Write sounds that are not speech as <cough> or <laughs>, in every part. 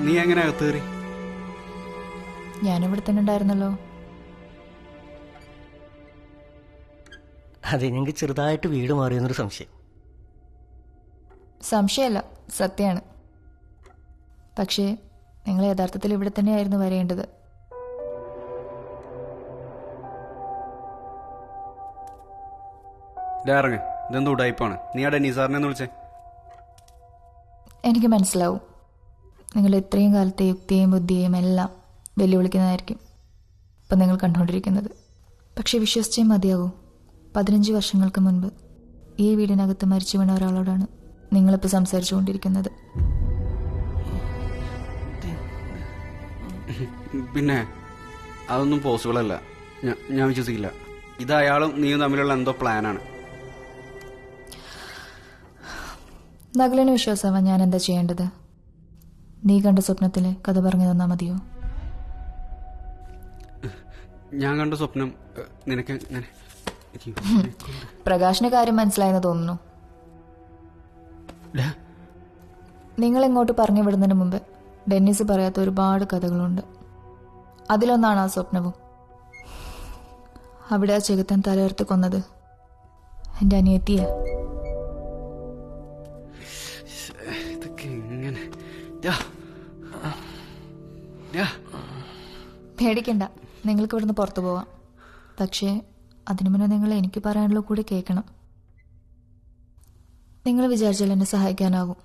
നീ എങ്ങനെ അകത്ത് കയറി? ഞാനിവിടെ തന്നെ ഉണ്ടായിരുന്നല്ലോ. അതെ ഞങ്ങൾക്ക് ചെറുതായിട്ട് വീട് മാറിയെന്നൊരു സംശയം. സംശയമല്ല സത്യമാണ്. പക്ഷേ നിങ്ങൾ യഥാർത്ഥത്തിൽ ഇവിടെ തന്നെയായിരുന്നു വരേണ്ടത്. ഇറങ്ങ്. ഇതെന്തോ ഉടായിപ്പാണ്. നീ അവിടെ നിസാറിനെ സാറിനെ വിളിച്ചേ? എനിക്ക് മനസ്സിലാവും. നിങ്ങൾ ഇത്രയും കാലത്തെ യുക്തിയെയും ബുദ്ധിയെയും എല്ലാം വെല്ലുവിളിക്കുന്നതായിരിക്കും ഇപ്പം നിങ്ങൾ കണ്ടുകൊണ്ടിരിക്കുന്നത്. പക്ഷേ വിശ്വസിച്ചേ മതിയാകൂ. പതിനഞ്ച് വർഷങ്ങൾക്ക് മുൻപ് ഈ വീടിനകത്ത് മരിച്ചു വീണ ഒരാളോടാണ് നിങ്ങളിപ്പോൾ സംസാരിച്ചു കൊണ്ടിരിക്കുന്നത് പിന്നെ അതൊന്നും പോസിബിൾ അല്ല. ഞാൻ വിശ്വസിക്കില്ല. ഇത് അയാളും നീയും തമ്മിലുള്ള എന്തോ പ്ലാനാണ് നഗലിന് വിശ്വാസമാണ് ഞാൻ എന്താ ചെയ്യേണ്ടത്? നീ കണ്ട സ്വപ്നത്തിലെ കഥ പറഞ്ഞു തന്നാ മതിയോ? ഞാൻ കണ്ട സ്വപ്നം നിനക്ക് പ്രകാശിന്റെ പ്രകാശിന് കാര്യം മനസ്സിലായെന്ന് തോന്നുന്നു. നിങ്ങൾ ഇങ്ങോട്ട് പറഞ്ഞു വിടുന്നതിന് മുമ്പ് ഡെന്നിസ് പറയാത്ത ഒരുപാട് കഥകളുണ്ട്. അതിലൊന്നാണ് ആ സ്വപ്നവും. അവിടെ ആ ചെകുത്തൻ തലയർത്ത് കൊന്നത് എന്റെ അനിയത്തിയെ. പേടിക്കണ്ട. നിങ്ങൾക്ക് ഇവിടുന്ന് പുറത്തു പോവാം. പക്ഷേ അതിനു മുന്നേ നിങ്ങൾ എനിക്ക് പറയാനുള്ള കൂടി കേൾക്കണം. നിങ്ങൾ വിചാരിച്ചാൽ എന്നെ സഹായിക്കാനാകും.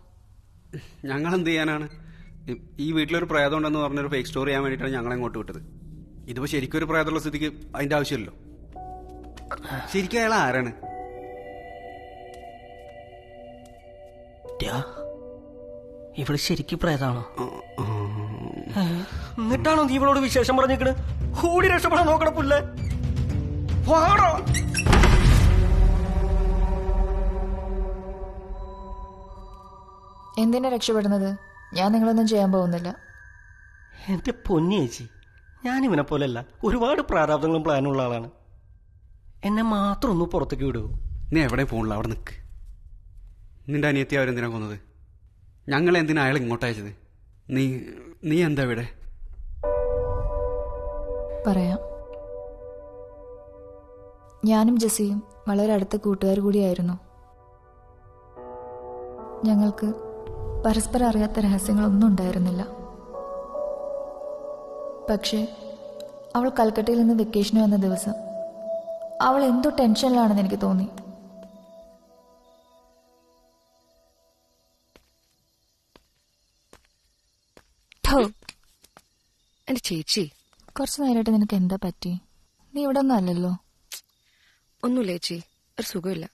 ഞങ്ങൾ എന്ത് ചെയ്യാനാണ്? ഈ- വീട്ടിലൊരു പ്രേതം ഉണ്ടെന്ന് പറഞ്ഞൊരു ഫേക്ക് സ്റ്റോറി ചെയ്യാൻ വേണ്ടിയിട്ടാണ് ഞങ്ങളെ ഇങ്ങോട്ട് വിട്ടത്. ഇതിപ്പോ ശരിക്കും ഒരു പ്രേതമുള്ള സ്ഥിതിക്ക് അതിന്റെ ആവശ്യമില്ലല്ലോ. ശരിക്കും അയാൾ ആരാണ്? ഇവൾ ശരിക്കും പ്രേതാണോ. എന്നിട്ടാണോ നീ ഇവളോട് വിശേഷം പറഞ്ഞേക്കണ് കൂടി രക്ഷപ്പെടാൻ നോക്കണ പുല്ലേ. വാടോ. എന്തിനാ രക്ഷപ്പെടുന്നത്? ഞാൻ നിങ്ങളൊന്നും ചെയ്യാൻ പോകുന്നില്ല. എന്റെ പൊന്നി ചേച്ചി ഞാൻ ഇവനെ പോലെയല്ല. ഒരുപാട് പ്രാരാബ്ദങ്ങളും പ്ലാനുള്ള ആളാണ്. എന്നെ മാത്രം ഒന്ന് പുറത്തേക്ക് വിടുവോ നീ എവിടെ പോകണില്ല അവിടെ നിൽക്ക് നിന്റെ അനിയത്തി അവരെന്തിനാ കൊന്നത്? ഞങ്ങൾ എന്തിനാ അയാൾ ഇങ്ങോട്ട് അയച്ചത്? നീ നീ എന്താ ഇവിടെ? പറയാം. ഞാനും ജസിയും വളരെ അടുത്ത കൂട്ടുകാർ കൂടിയായിരുന്നു. ഞങ്ങൾക്ക് പരസ്പരം അറിയാത്ത രഹസ്യങ്ങളൊന്നും ഉണ്ടായിരുന്നില്ല. പക്ഷേ അവൾ കൽക്കട്ടയിൽ നിന്ന് വെക്കേഷന് വന്ന ദിവസം അവൾ എന്തോ ടെൻഷനിലാണെന്ന് എനിക്ക് തോന്നി. എന്റെ ചേച്ചി. കുറച്ച് നേരമായിട്ട് നിനക്ക് എന്താ പറ്റി? നീ ഇവിടെ ഒന്നും അല്ലല്ലോ. ഒന്നുമില്ല ചേച്ചി. ഒരു സുഖമില്ല.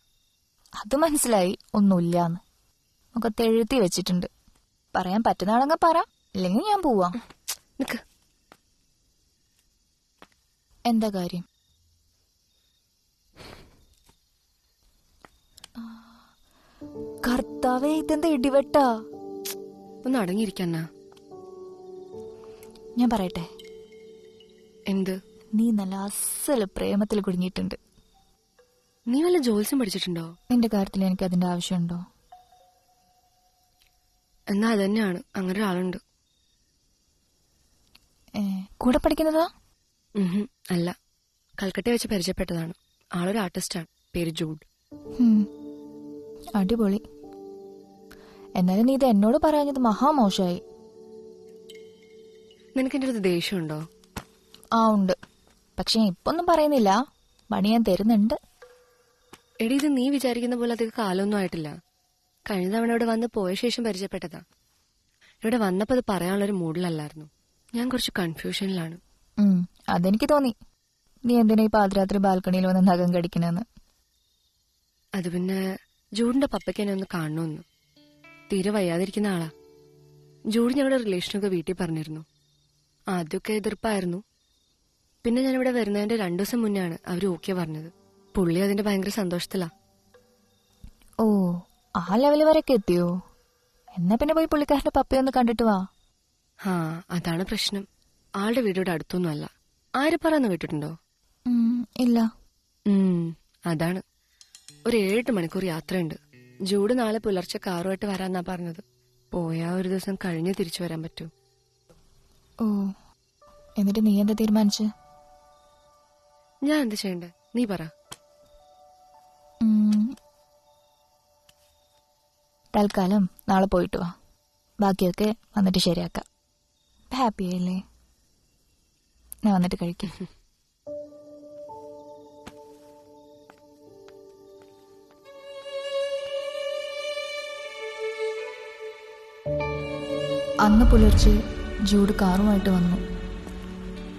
അത് മനസ്സിലായി. ഒന്നുമില്ലാന്ന്. മുഖത്ത് എഴുതി വെച്ചിട്ടുണ്ട്. പറയാൻ പറ്റുന്നതാണെങ്കിൽ പറ. ഇല്ലെങ്കിൽ ഞാൻ പോവാം. നിക്ക്. എന്താ കാര്യം? കർത്താവേ ഇതെന്താ ഇടിവെട്ടാ? ഒന്ന് അടങ്ങിയിരിക്കാന്നാ ഞാൻ പറയട്ടെ? എന്ത്? നീ നല്ല അസൽ പ്രേമത്തിൽ കുടുങ്ങിയിട്ടുണ്ട്. നീ വല്ല ജോത്സ്യം പഠിച്ചിട്ടുണ്ടോ? നിന്റെ കാര്യത്തിൽ എനിക്ക് അതിന്റെ ആവശ്യമുണ്ടോ? എന്നാ അത് തന്നെയാണ്. അങ്ങനെ ഒരാളുണ്ട്. ഏ, കൂടെ പഠിക്കുന്നതോ? ഉഹും, അല്ല. കൽക്കട്ട വെച്ച് പരിചയപ്പെട്ടതാണ്. ആളൊരു ആർട്ടിസ്റ്റാണ്. പേര് ജൂഡ്. ഹും, അടിപൊളി. എന്നാലും നീ ഇത് എന്നോട് പറയാഞ്ഞത് മഹാമോശമായി. നിനക്ക് എന്റെ അടുത്ത് ദേഷ്യമുണ്ടോ? ആ ഉണ്ട്. പക്ഷെ ഇപ്പൊന്നും പറയുന്നില്ല. പണി ഞാൻ തരുന്നുണ്ട്. എടി ഇത് നീ വിചാരിക്കുന്ന പോലെ അധികം കാലമൊന്നും ആയിട്ടില്ല. കഴിഞ്ഞ തവണ ഇവിടെ വന്ന് പോയ ശേഷം പരിചയപ്പെട്ടതാ. ഇവിടെ വന്നപ്പോൾ അത് പറയാനുള്ളൊരു മൂഡിലല്ലായിരുന്നു. ഞാൻ കുറച്ച് കൺഫ്യൂഷനിലാണ്. അതെനിക്ക് തോന്നി. നീ എന്തിനാ ഈ പാതിരാത്രി ബാൽക്കണിയിൽ വന്ന് നഖം കടിക്കണെന്ന്? അത് പിന്നെ ജൂഡിന്റെ പപ്പയ്ക്ക് എന്നെ ഒന്ന് കാണണമെന്ന് തീരെ വയ്യാതിരിക്കുന്ന ആളാ. ജൂഡ് ഞങ്ങളുടെ റിലേഷനൊക്കെ വീട്ടിൽ പറഞ്ഞിരുന്നു. ആദ്യമൊക്കെ എതിർപ്പായിരുന്നു. പിന്നെ ഞാൻ ഇവിടെ വരുന്നതിന്റെ രണ്ടു ദിവസം മുന്നെയാണ് അവർ ഓക്കെ പറഞ്ഞത്. പുള്ളി അതിന്റെ ഭയങ്കര സന്തോഷത്തിലാ. ഓ ആ ലെവൽ വരെയൊക്കെ എത്തിയോ? എന്നാ പിന്നെ പോയി പുള്ളിക്കാരന്റെ പപ്പയൊന്ന് കണ്ടിട്ട് വാ. ആ അതാണ് പ്രശ്നം. ആളുടെ വീട് ഇവിടെ അടുത്തൊന്നും അല്ല. ആര്യപ്പാറന്ന് കേട്ടിട്ടുണ്ടോ? ഇല്ല. അതാണ്. ഒരു ഏഴെട്ട് മണിക്കൂർ യാത്രയുണ്ട്. ജൂഡ് നാളെ പുലർച്ചെ കാറുമായിട്ട് വരാന്നാ പറഞ്ഞത്. പോയാ ഒരു ദിവസം കഴിഞ്ഞ് തിരിച്ചു വരാൻ പറ്റൂ. ഓ എന്നിട്ട് നീ എന്താ തീരുമാനിച്ച്? ഞാൻ എന്താ ചെയ്യണ്ടേ? നീ പറ. തൽക്കാലം നാളെ പോയിട്ട് വാ. ബാക്കിയൊക്കെ വന്നിട്ട് ശരിയാക്കാം. ഹാപ്പി ആയില്ലേ? ഞാൻ വന്നിട്ട് കഴിക്കാം. <laughs> അന്ന് പുലർച്ചെ ജൂഡ് കാറുമായിട്ട് വന്നു.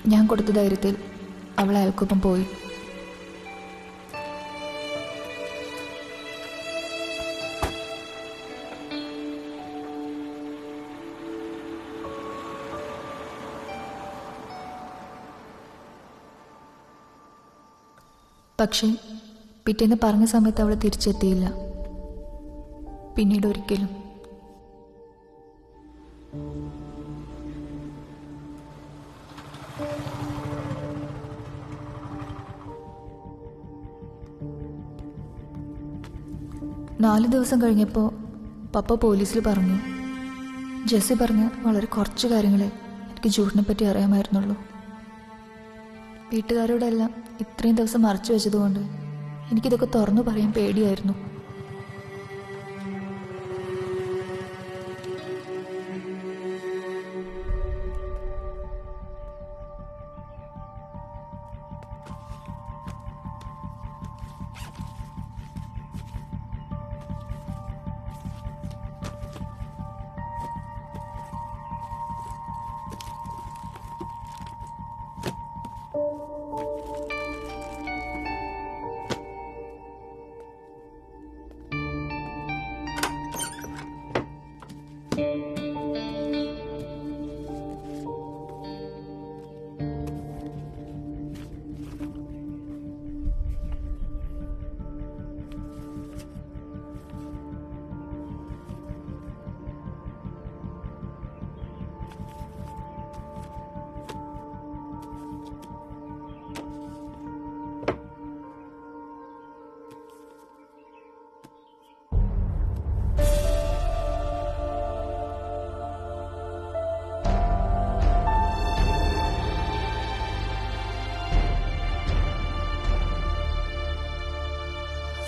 ഞാൻ കൊടുത്ത ധൈര്യത്തിൽ അവൾ അയാൾക്കൊപ്പം പോയി. പക്ഷേ പിറ്റേന്ന് പറഞ്ഞ സമയത്ത് അവൾ തിരിച്ചെത്തിയില്ല. പിന്നീട് ഒരിക്കലും നാല് ദിവസം കഴിഞ്ഞപ്പോൾ പപ്പ പോലീസിൽ പറഞ്ഞു. ജെസ്സി പറഞ്ഞ വളരെ കുറച്ച് കാര്യങ്ങളെ എനിക്ക് ജൂഷിനെ പറ്റി അറിയാമായിരുന്നുള്ളൂ. വീട്ടുകാരോടെല്ലാം ഇത്രയും ദിവസം മറച്ചു വെച്ചതുകൊണ്ട് എനിക്കിതൊക്കെ തുറന്നു പറയാൻ പേടിയായിരുന്നു.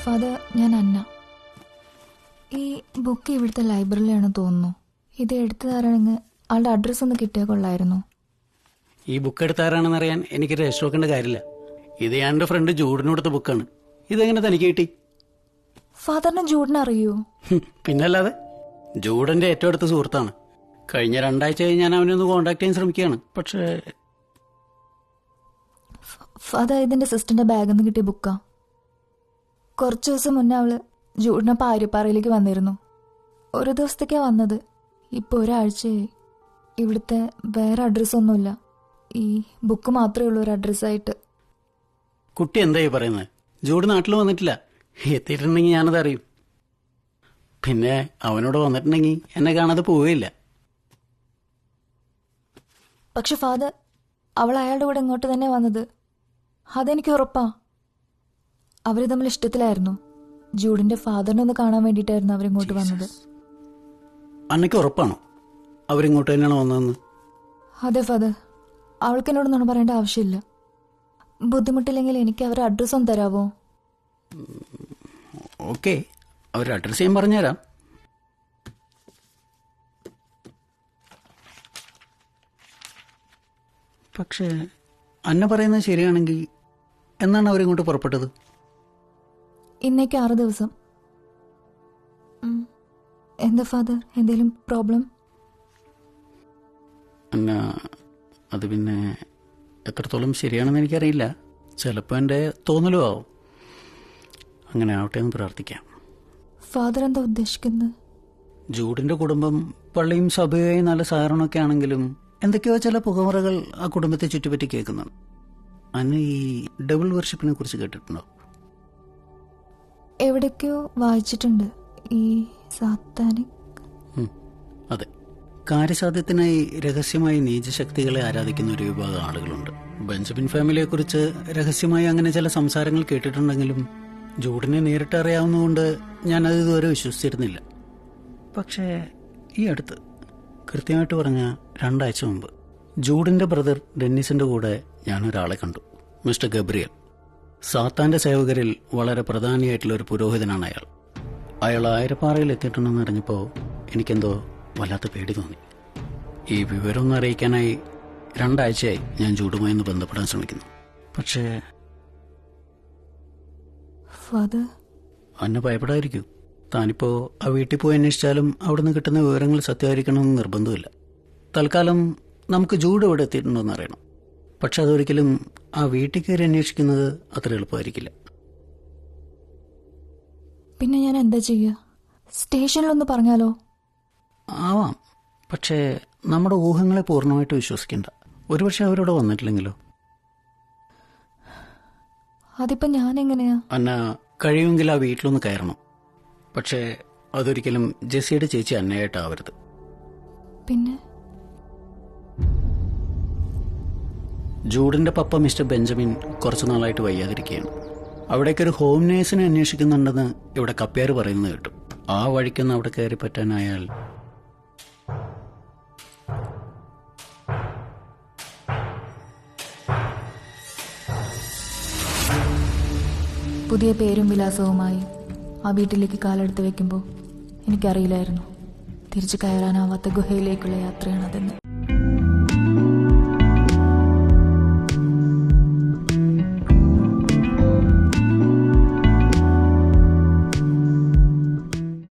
ഫാദർ ഞാൻ അന്ന. ഈ ബുക്ക് ഇവിടുത്തെ ലൈബ്രറിയിലാണ് തോന്നുന്നു. ഇത് എടുത്തതാരാണെങ്കിൽ ആളുടെ അഡ്രസ്സ് ഒന്ന് കിട്ടിയാൽ കൊള്ളായിരുന്നു. ഈ ബുക്ക് എടുത്താരാണെന്ന് അറിയാൻ എനിക്ക് രജിസ്റ്റർ വെക്കേണ്ട കാര്യമില്ല. ഇത് ഞാൻ എന്റെ ഫ്രണ്ട് ജൂഡിനോടുത്ത ബുക്കാണ് ഇതെങ്ങനെ തനിക്ക് കിട്ടി? ഫാദറിന് ജൂഡിനെ അറിയോ? പിന്നല്ലാതെ ജൂഡന്റെ ഏറ്റവും അടുത്ത സുഹൃത്താണ്. കഴിഞ്ഞ രണ്ടാഴ്ച ഞാൻ അവനെ ഒന്ന് കോണ്ടാക്ട് ചെയ്യാൻ ശ്രമിക്കുകയാണ്. പക്ഷേ ഫാദർ ഇതിന്റെ സിസ്റ്ററിന്റെ ബാഗിൽ നിന്ന് കിട്ടിയ ബുക്കാ കുറച്ച് ദിവസം മുന്നേ അവൾ ജൂഡിനെ പാരിപ്പാറയിലേക്ക് വന്നിരുന്നു. ഒരു ദിവസത്തേക്കാണ് വന്നത്. ഇപ്പൊ ഒരാഴ്ചയായി ഇവിടുത്തെ വേറെ അഡ്രസ്സൊന്നുമില്ല ഈ ബുക്ക് മാത്രമേ ഉള്ളൂ ഒരു അഡ്രസ്സായിട്ട് കുട്ടി എന്തായി പറയുന്നത് ജൂഡ് നാട്ടിൽ വന്നിട്ടില്ല. എത്തിയിട്ടുണ്ടെങ്കിൽ ഞാനത് അറിയും. പിന്നെ അവനോട് വന്നിട്ടുണ്ടെങ്കിൽ എന്നെ കാണാതെ പോവുകയില്ല. പക്ഷെ ഫാദർ അവൾ അയാളുടെ കൂടെ ഇങ്ങോട്ട് തന്നെ വന്നത്. അതെനിക്ക് ഉറപ്പാ. അവർ തമ്മിൽ ഇഷ്ടത്തിലായിരുന്നു. ജൂഡിന്റെ ഫാദറിനെ ഒന്ന് കാണാൻ വേണ്ടിയിട്ടായിരുന്നു അവരിങ്ങോട്ട് വന്നത്. അന്നയ്ക്ക് ഉറപ്പാണോ? അവരിങ്ങോട്ട് തന്നെയാണ് വന്നതെന്ന്? അതെ ഫാദർ. അവൾക്ക് എന്നോടൊന്നും പറയേണ്ട ആവശ്യമില്ല. ബുദ്ധിമുട്ടില്ലെങ്കിൽ എനിക്ക് അവരുടെ അഡ്രസ്സ് ഒന്ന് തരാവോ? ഓക്കെ. അവരുടെ അഡ്രസ്സ് ഞാൻ പറഞ്ഞുതരാം. പക്ഷേ അന്ന പറയുന്നത് ശരിയാണെങ്കിൽ എന്നാണ് അവരിങ്ങോട്ട് പുറപ്പെട്ടത്? ഇന്നേക്ക് ആറ് ദിവസം. എന്താ ഫാദർ? എന്തേലും പ്രോബ്ലം? അന്ന അത് പിന്നെ എത്രത്തോളം ശരിയാണെന്ന് എനിക്കറിയില്ല. ചിലപ്പോൾ എന്റെ തോന്നലും ആവും. അങ്ങനെ ആവട്ടെ എന്ന് പ്രാർത്ഥിക്കാം. ഫാദർ എന്താ ഉദ്ദേശിക്കുന്നത് ജൂഡിന്റെ കുടുംബം പള്ളിയും സഭയായി നല്ല സഹകരണമൊക്കെ ആണെങ്കിലും എന്തൊക്കെയോ ചില പുകമുറകൾ ആ കുടുംബത്തെ ചുറ്റിപ്പറ്റി കേൾക്കുന്നുണ്ട്. അന്ന് ഈ ഡബിൾ വർഷിപ്പിനെ കുറിച്ച് കേട്ടിട്ടുണ്ടോ? എവിടേക്കോ വായിച്ചിട്ടുണ്ട് ഈ സാത്താനിക് അതെ. കാര്യസാധ്യത്തിനായി രഹസ്യമായി നീചശക്തികളെ ആരാധിക്കുന്ന ഒരു വിഭാഗം ആളുകളുണ്ട്. ബെഞ്ചമിൻ ഫാമിലിയെ കുറിച്ച് രഹസ്യമായി അങ്ങനെ ചില സംസാരങ്ങൾ കേട്ടിട്ടുണ്ടെങ്കിലും ജൂഡിനെ നേരിട്ട് അറിയാവുന്നതുകൊണ്ട് ഞാൻ ഞാനത് ഇതുവരെ വിശ്വസിച്ചിരുന്നില്ല. പക്ഷേ ഈ അടുത്ത് കൃത്യമായിട്ട് പറഞ്ഞ രണ്ടാഴ്ച മുമ്പ് ജൂഡിന്റെ ബ്രദർ ഡെന്നിസിന്റെ കൂടെ ഞാനൊരാളെ കണ്ടു മിസ്റ്റർ ഗബ്രിയൽ. സാത്താന്റെ സേവകരിൽ വളരെ പ്രധാനിയായിട്ടുള്ള ഒരു പുരോഹിതനാണ് അയാൾ. അയാൾ ആയിരപ്പാറയിൽ എത്തിയിട്ടുണ്ടെന്ന് അറിഞ്ഞപ്പോൾ എനിക്കെന്തോ വല്ലാത്ത പേടി തോന്നി. ഈ വിവരമൊന്നും അറിയിക്കാനായി രണ്ടാഴ്ചയായി ഞാൻ ജൂഡുമായി ഒന്ന് ബന്ധപ്പെടാൻ ശ്രമിക്കുന്നു. പക്ഷേ ഫാദർ? അന്നെ ഭയപ്പെടാതിരിക്കൂ. താനിപ്പോ ആ വീട്ടിൽ പോയി അന്വേഷിച്ചാലും അവിടുന്ന് കിട്ടുന്ന വിവരങ്ങൾ സത്യമായിരിക്കണമെന്ന് നിർബന്ധമില്ല. തൽക്കാലം നമുക്ക് ജൂഡ് ഇവിടെ എത്തിയിട്ടുണ്ടോന്ന് അറിയണം. പക്ഷെ അതൊരിക്കലും ആ വീട്ടിൽ കയറി അന്വേഷിക്കുന്നത് അത്ര എളുപ്പമായിരിക്കില്ല. പിന്നെ ഞാൻ എന്താ ചെയ്യുക? സ്റ്റേഷനിലൊന്ന് പറഞ്ഞാലോ? ആവാം. പക്ഷേ നമ്മുടെ ഊഹങ്ങളെ പൂർണമായിട്ട് വിശ്വസിക്കണ്ട. ഒരുപക്ഷെ അവരോട് വന്നിട്ടില്ലെങ്കിലോ? അതിപ്പോ ഞാൻ എങ്ങനെയാ അന്ന കഴിയുമെങ്കിൽ ആ വീട്ടിലൊന്ന് കയറണം. പക്ഷേ അതൊരിക്കലും ജെസ്സിയുടെ ചേച്ചി അന്നയായിട്ടാവരുത്. പിന്നെ? ജൂഡിന്റെ പപ്പ മിസ്റ്റർ ബെഞ്ചമിൻ കുറച്ചു നാളായിട്ട് വയ്യാതിരിക്കുകയാണ്. അവിടേക്കൊരു ഹോം നേഴ്സിനെ അന്വേഷിക്കുന്നുണ്ടെന്ന് ഇവിടെ കപ്പ്യാർ പറയുന്നത് കേട്ടു. ആ വഴിക്കൊന്ന് അവിടെ കയറി പറ്റാനായാൽ പുതിയ പേരും വിലാസവുമായി ആ വീട്ടിലേക്ക് കാലെടുത്ത് വെക്കുമ്പോൾ എനിക്കറിയില്ലായിരുന്നു. തിരിച്ചു കയറാനാവാത്ത ഗുഹയിലേക്കുള്ള യാത്രയാണതെന്ന്